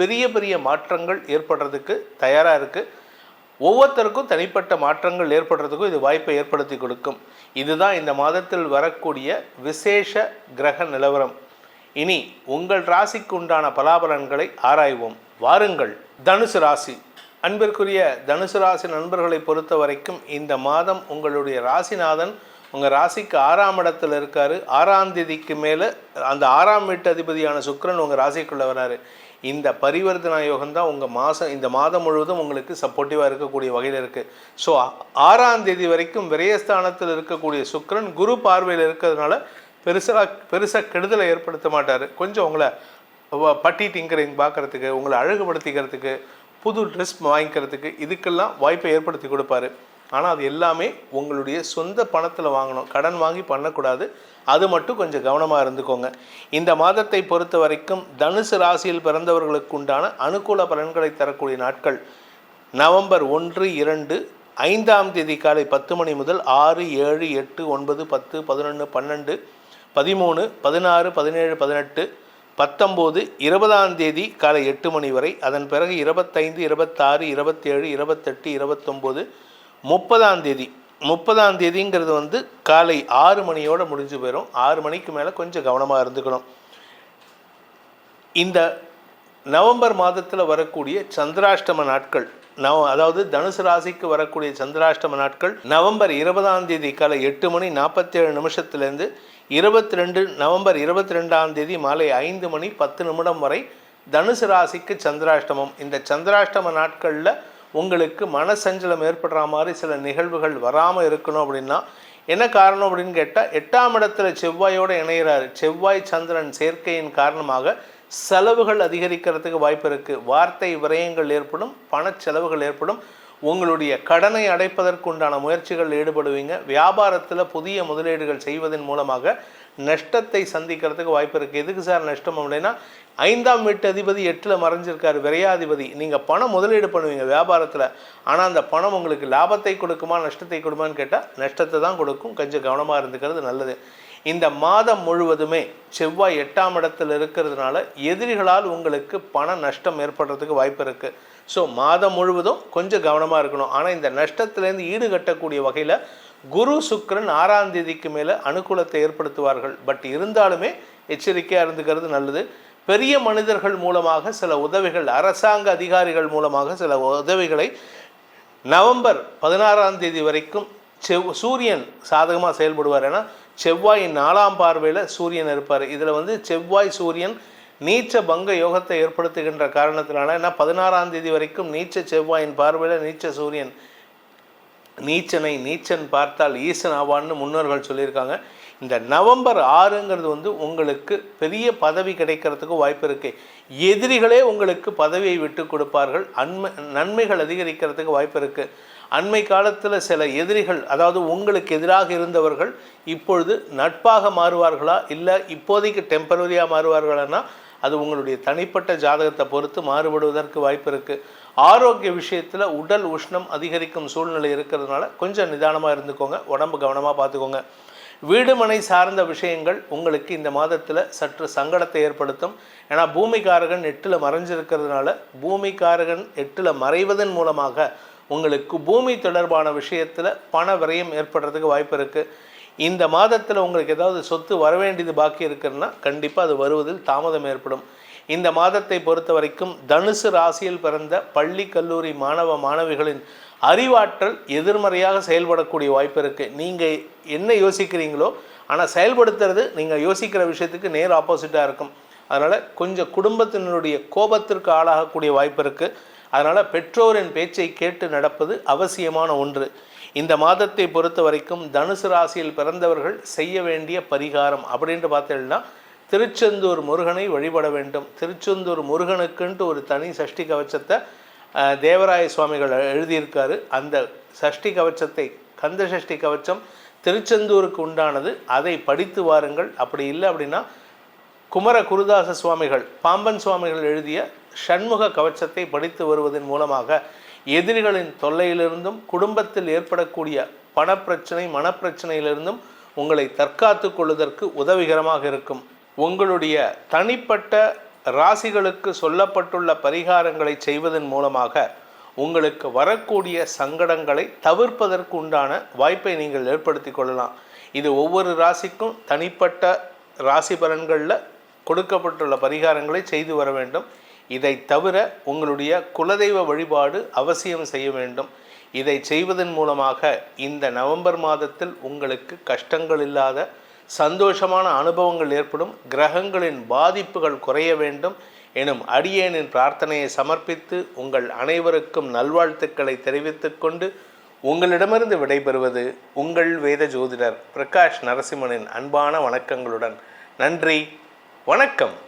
பெரிய பெரிய மாற்றங்கள் ஏற்படுறதுக்கு தயாராக இருக்குது ஒவ்வொருத்தருக்கும் தனிப்பட்ட மாற்றங்கள் ஏற்படுறதுக்கும் இது வாய்ப்பை ஏற்படுத்தி கொடுக்கும். இதுதான் இந்த மாதத்தில் வரக்கூடிய விசேஷ கிரக நிலவரம். இனி உங்கள் ராசிக்கு உண்டான பலாபலன்களை ஆராய்வோம். வாருங்கள் தனுசு ராசி. அன்பிற்குரிய தனுசு ராசி நண்பர்களை பொறுத்த வரைக்கும் இந்த மாதம் உங்களுடைய ராசிநாதன் உங்கள் ராசிக்கு ஆறாம் இடத்துல இருக்கார். ஆறாம் தேதிக்கு மேலே அந்த ஆறாம் வீட்டு அதிபதியான சுக்கரன் உங்கள் ராசிக்குள்ளே வராரு. இந்த பரிவர்த்தனா யோகம் தான் உங்கள் மாதம் இந்த மாதம் முழுவதும் உங்களுக்கு சப்போர்ட்டிவாக இருக்கக்கூடிய வகையில் இருக்குது ஸோ ஆறாம் தேதி வரைக்கும் விரயஸ்தானத்தில் இருக்கக்கூடிய சுக்கரன் குரு பார்வையில் இருக்கிறதுனால பெருசாக பெருசாக கெடுதலை ஏற்படுத்த மாட்டார். கொஞ்சம் உங்களை பட்டி டிங்கரிங் பார்க்குறதுக்கு உங்களை அழகுபடுத்திக்கிறதுக்கு புது ட்ரெஸ் வாங்கிக்கிறதுக்கு இதுக்கெல்லாம் வாய்ப்பை ஏற்படுத்தி கொடுப்பாரு. ஆனால் அது எல்லாமே உங்களுடைய சொந்த பணத்தில் வாங்கணும். கடன் வாங்கி பண்ணக்கூடாது. அது மட்டும் கொஞ்சம் கவனமாக இருந்துக்கோங்க. இந்த மாதத்தை பொறுத்த வரைக்கும் தனுசு ராசியில் பிறந்தவர்களுக்கு உண்டான அனுகூல பலன்களை தரக்கூடிய நாட்கள் நவம்பர் ஒன்று இரண்டு ஐந்தாம் தேதி காலை பத்து மணி முதல் ஆறு ஏழு எட்டு ஒன்பது பத்து பதினொன்று பன்னெண்டு பதிமூணு பதினாறு பதினேழு பதினெட்டு பத்தொம்போது இருபதாம் தேதி காலை எட்டு மணி வரை. அதன் பிறகு இருபத்தைந்து இருபத்தாறு இருபத்தேழு இருபத்தெட்டு இருபத்தொம்போது முப்பதாம் தேதி. முப்பதாம் தேதிங்கிறது வந்து காலை ஆறு மணியோட முடிஞ்சு போயிடும் ஆறு மணிக்கு மேலே கொஞ்சம் கவனமாக இருந்துக்கணும். இந்த நவம்பர் மாதத்தில் வரக்கூடிய சந்திராஷ்டம நாட்கள் நவ அதாவது தனுசு ராசிக்கு வரக்கூடிய சந்திராஷ்டம நாட்கள் நவம்பர் இருபதாம் தேதி காலை எட்டு மணி நாற்பத்தேழு நிமிஷத்துலேருந்து இருபத்தி ரெண்டு நவம்பர் இருபத்தி ரெண்டாம் தேதி மாலை ஐந்து மணி பத்து நிமிடம் வரை தனுசு ராசிக்கு சந்திராஷ்டமம். இந்த சந்திராஷ்டம நாட்களில் உங்களுக்கு மனசஞ்சலம் ஏற்படுற மாதிரி சில நிகழ்வுகள் வராமல் இருக்கணும் அப்படின்னா என்ன காரணம் அப்படின்னு கேட்டால் எட்டாம் இடத்துல செவ்வாயோடு இணைகிறாரு செவ்வாய் சந்திரன் சேர்க்கையின் காரணமாக செலவுகள் அதிகரிக்கிறதுக்கு வாய்ப்பு இருக்குது வார்த்தை விரயங்கள் ஏற்படும் பண செலவுகள் ஏற்படும். உங்களுடைய கடனை அடைப்பதற்குண்டான முயற்சிகள் ஈடுபடுவீங்க. வியாபாரத்தில் புதிய முதலீடுகள் செய்வதன் மூலமாக நஷ்டத்தை சந்திக்கிறதுக்கு வாய்ப்பு இருக்குது எதுக்கு சார் நஷ்டம் அப்படின்னா ஐந்தாம் வீட்டு அதிபதி எட்டில் மறைஞ்சிருக்கார் விரையாதிபதி. நீங்கள் பணம் முதலீடு பண்ணுவீங்க வியாபாரத்தில். ஆனால் அந்த பணம் உங்களுக்கு லாபத்தை கொடுக்குமா நஷ்டத்தை கொடுமான்னு கேட்டால் நஷ்டத்தை தான் கொடுக்கும். கொஞ்சம் கவனமாக இருந்துக்கிறது நல்லது. இந்த மாதம் முழுவதுமே செவ்வாய் எட்டாம் இடத்தில் இருக்கிறதுனால எதிரிகளால் உங்களுக்கு பண நஷ்டம் ஏற்படுறதுக்கு வாய்ப்பு இருக்குது ஸோ மாதம் முழுவதும் கொஞ்சம் கவனமாக இருக்கணும். ஆனால் இந்த நஷ்டத்துலேருந்து ஈடுகட்டக்கூடிய வகையில் குரு சுக்கரன் ஆறாம் தேதிக்கு மேலே அனுகூலத்தை ஏற்படுத்துவார்கள். பட் இருந்தாலுமே எச்சரிக்கையாக இருந்துக்கிறது நல்லது. பெரிய மனிதர்கள் மூலமாக சில உதவிகள் அரசாங்க அதிகாரிகள் மூலமாக சில உதவிகளை நவம்பர் பதினாறாம் தேதி வரைக்கும் செவ் சூரியன் சாதகமாக செயல்படுவார். ஏன்னா செவ்வாயின் நாலாம் பார்வையில் சூரியன் இருப்பார். இதில் வந்து செவ்வாய் சூரியன் நீச்ச பங்க யோகத்தை ஏற்படுத்துகின்ற காரணத்தினால ஏன்னா பதினாறாம் தேதி வரைக்கும் நீச்ச செவ்வாயின் பார்வையில் நீச்ச சூரியன் நீச்சனை நீச்சன் பார்த்தால் ஈசன் ஆவான்னு முன்னோர்கள் சொல்லியிருக்காங்க. இந்த நவம்பர் ஆறுங்கிறது வந்து உங்களுக்கு பெரிய பதவி கிடைக்கிறதுக்கு வாய்ப்பு இருக்கு. எதிரிகளே உங்களுக்கு பதவியை விட்டு கொடுப்பார்கள். அண்மை நன்மைகள் அதிகரிக்கிறதுக்கு வாய்ப்பு இருக்கு. அண்மை காலத்தில் சில எதிரிகள் அதாவது உங்களுக்கு எதிராக இருந்தவர்கள் இப்பொழுது நட்பாக மாறுவார்களா? இல்லை இப்போதைக்கு டெம்பரரியாக மாறுவார்களான்னா அது உங்களுடைய தனிப்பட்ட ஜாதகத்தை பொறுத்து மாறுபடுவதற்கு வாய்ப்பு இருக்குது ஆரோக்கிய விஷயத்தில் உடல் உஷ்ணம் அதிகரிக்கும் சூழ்நிலை இருக்கிறதுனால கொஞ்சம் நிதானமாக இருந்துக்கோங்க. உடம்பு கவனமாக பார்த்துக்கோங்க வீடுமனை சார்ந்த விஷயங்கள் உங்களுக்கு இந்த மாதத்தில் சற்று சங்கடத்தை ஏற்படுத்தும். ஏன்னா பூமிகாரகன் எட்டில் மறைஞ்சிருக்கிறதுனால பூமிகாரகன் எட்டில் மறைவதன் மூலமாக உங்களுக்கு பூமி தொடர்பான விஷயத்தில் பண விரயம் ஏற்படுறதுக்கு வாய்ப்பு இருக்குது இந்த மாதத்தில் உங்களுக்கு ஏதாவது சொத்து வர வேண்டியது பாக்கி இருக்குன்னா கண்டிப்பாக அது வருவதில் தாமதம் ஏற்படும். இந்த மாதத்தை பொறுத்த வரைக்கும் தனுசு ராசியில் பிறந்த பள்ளி கல்லூரி மாணவ மாணவிகளின் அறிவாற்றல் எதிர்மறையாக செயல்படக்கூடிய வாய்ப்பு இருக்குது நீங்கள் என்ன யோசிக்கிறீங்களோ ஆனால் செயல்படுத்துறது நீங்கள் யோசிக்கிற விஷயத்துக்கு நேர் ஆப்போசிட்டாக இருக்கும். அதனால் கொஞ்சம் குடும்பத்தினருடைய கோபத்திற்கு ஆளாகக்கூடிய வாய்ப்பு இருக்குது அதனால் பெற்றோரின் பேச்சை கேட்டு நடப்பது அவசியமான ஒன்று. இந்த மாதத்தை பொறுத்த வரைக்கும் தனுசு ராசியில் பிறந்தவர்கள் செய்ய வேண்டிய பரிகாரம் அப்படின்ட்டு பார்த்தீங்கன்னா திருச்செந்தூர் முருகனை வழிபட வேண்டும். திருச்செந்தூர் முருகனுக்குன்ட்டு ஒரு தனி சஷ்டி கவச்சத்தை தேவராய சுவாமிகள் எழுதியிருக்காரு. அந்த சஷ்டி கவச்சத்தை கந்த சஷ்டி கவச்சம் திருச்செந்தூருக்கு உண்டானது. அதை படித்து வாருங்கள். அப்படி இல்லை அப்படின்னா குமர குருதாச சுவாமிகள் பாம்பன் சுவாமிகள் எழுதிய ஷண்முக கவச்சத்தை படித்து வருவதன் மூலமாக எதிரிகளின் தொல்லையிலிருந்தும் குடும்பத்தில் ஏற்படக்கூடிய பணப்பிரச்சனை மனப்பிரச்சனையிலிருந்தும் உங்களை தற்காத்து கொள்வதற்கு உதவிகரமாக இருக்கும். உங்களுடைய தனிப்பட்ட ராசிகளுக்கு சொல்லப்பட்டுள்ள பரிகாரங்களை செய்வதன் மூலமாக உங்களுக்கு வரக்கூடிய சங்கடங்களை தவிர்ப்பதற்கு உண்டான வாய்ப்பை நீங்கள் ஏற்படுத்தி கொள்ளலாம். இது ஒவ்வொரு ராசிக்கும் தனிப்பட்ட ராசி பலன்களில் கொடுக்கப்பட்டுள்ள பரிகாரங்களை செய்து வர வேண்டும். இதை தவிர உங்களுடைய குலதெய்வ வழிபாடு அவசியம் செய்ய வேண்டும். இதை செய்வதன் மூலமாக இந்த நவம்பர் மாதத்தில் உங்களுக்கு கஷ்டங்கள் இல்லாத சந்தோஷமான அனுபவங்கள் ஏற்படும் கிரகங்களின் பாதிப்புகள் குறைய வேண்டும் எனும் அடியேனின் பிரார்த்தனையை சமர்ப்பித்து உங்கள் அனைவருக்கும் நல்வாழ்த்துக்களை தெரிவித்துக் கொண்டு உங்களிடமிருந்து விடைபெறுவது உங்கள் வேத ஜோதிடர் பிரகாஷ் நரசிம்மனின் அன்பான வணக்கங்களுடன். நன்றி வணக்கம்.